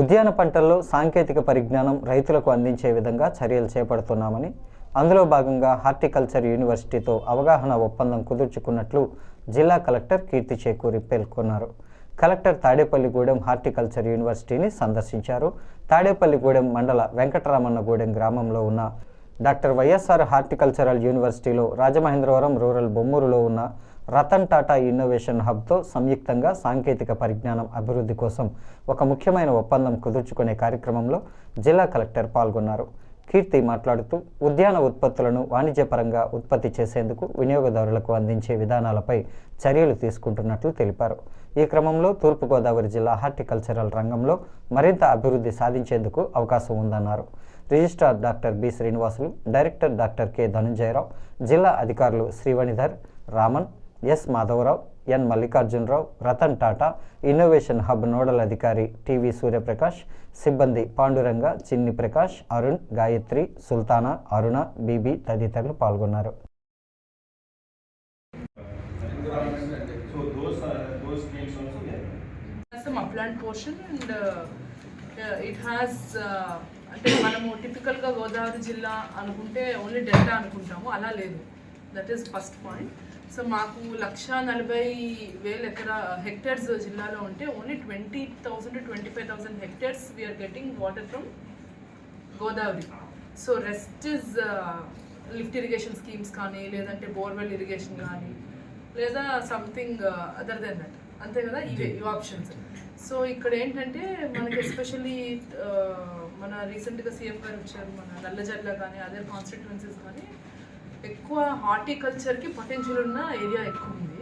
ఉద్యాన పంటల్లో సాంకేతిక పరిజ్ఞానం రైతులకు అందించే విధంగా చర్యలు చేపడుతున్నామని అందులో భాగంగా హార్టికల్చర్ యూనివర్సిటీతో అవగాహన ఒప్పందం కుదుర్చుకున్నట్లు జిల్లా కలెక్టర్ కీర్తి చేకూరి పేర్కొన్నారు. కలెక్టర్ తాడేపల్లిగూడెం హార్టికల్చర్ యూనివర్సిటీని సందర్శించారు. తాడేపల్లిగూడెం మండల వెంకటరామన్నగూడెం గ్రామంలో ఉన్న డాక్టర్ వైఎస్ఆర్ హార్టికల్చరల్ యూనివర్సిటీలో రాజమహేంద్రవరం రూరల్ బొమ్మూరులో ఉన్న రతన్ టాటా ఇన్నోవేషన్ హబ్తో సంయుక్తంగా సాంకేతిక పరిజ్ఞానం అభివృద్ధి కోసం ఒక ముఖ్యమైన ఒప్పందం కుదుర్చుకునే కార్యక్రమంలో జిల్లా కలెక్టర్ పాల్గొన్నారు. కీర్తి మాట్లాడుతూ ఉద్యాన ఉత్పత్తులను వాణిజ్యపరంగా ఉత్పత్తి చేసేందుకు వినియోగదారులకు అందించే విధానాలపై చర్యలు తీసుకుంటున్నట్లు తెలిపారు. ఈ క్రమంలో తూర్పుగోదావరి జిల్లా హార్టికల్చరల్ రంగంలో మరింత అభివృద్ధి సాధించేందుకు అవకాశం ఉందన్నారు. Registrar doctor B Srinivasulu director doctor K Dhanunjayarao జిల్లా అధికారులు Srivanidhar Raman S Madhavarao N Mallikarjunarao Ratan Tata innovation hub nodal అధికారి టీవీ సూర్యప్రకాష్ సిబ్బంది పాండురంగ చిన్ని ప్రకాష్ అరుణ్ గాయత్రి సుల్తానా అరుణ బీబీ తదితరులు పాల్గొన్నారు. So those uh, uh, అంటే మనము టిపికల్గా గోదావరి జిల్లా అనుకుంటే ఓన్లీ డెల్టా అనుకుంటాము. అలా లేదు. That is first point so మాకు లక్ష నలభై వేల ఎకరా హెక్టర్స్ జిల్లాలో ఉంటే only twenty thousand twenty five thousand hectares we're getting water from Godavari. So rest is lift irrigation schemes కానీ లేదంటే బోర్వెల్ ఇరిగేషన్ కానీ లేదా సంథింగ్ అదర్ దెన్ దట్ అంతే కదా? ఇవే ఇవి ఆప్షన్స్ సో ఇక్కడ ఏంటంటే మనకి ఎస్పెషల్లీ మన రీసెంట్గా సీఎం గారు వచ్చారు మన నల్లజర్ల కానీ అదర్ కాన్స్టిట్యువెన్సీస్ కానీ ఎక్కువ హార్టికల్చర్కి పొటెన్షియల్ ఉన్న ఏరియా ఎక్కువ ఉంది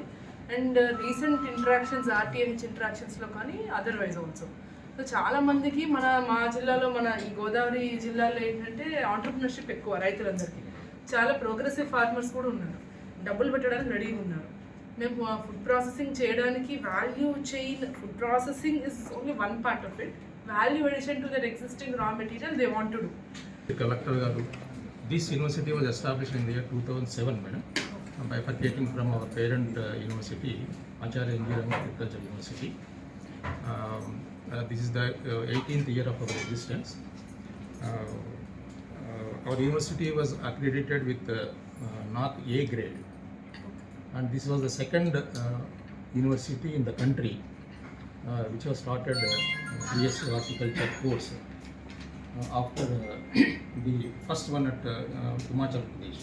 అండ్ రీసెంట్ ఇంట్రాక్షన్స్ ఆర్టీహెచ్ ఇంటరాక్షన్స్లో కానీ అదర్వైజ్ ఆల్సో. సో చాలా మందికి మన మా జిల్లాలో మన ఈ గోదావరి జిల్లాలో ఏంటంటే ఆంటర్ప్రినర్షిప్ ఎక్కువ రైతులందరికీ. చాలా ప్రోగ్రెసివ్ ఫార్మర్స్ కూడా ఉన్నారు. డబ్బులు పెట్టడానికి రెడీగా ఉన్నారు. మేము ఫుడ్ ప్రాసెసింగ్ చేయడానికి value chain food processing is only one part of it. Value addition to the existing raw material they want to do. Collector గారు This university was established in the year 2007, madam, bifurcating from our parent uh, university, Acharya Engineering Agriculture University. Um, uh, this is the uh, 18th year of our existence. Uh, uh, our university was accredited with uh, uh, NAC A grade, and this was the second uh, university in the country uh, which was started uh, BSc Horticulture course after uh, the first one at uh, Himachal Pradesh.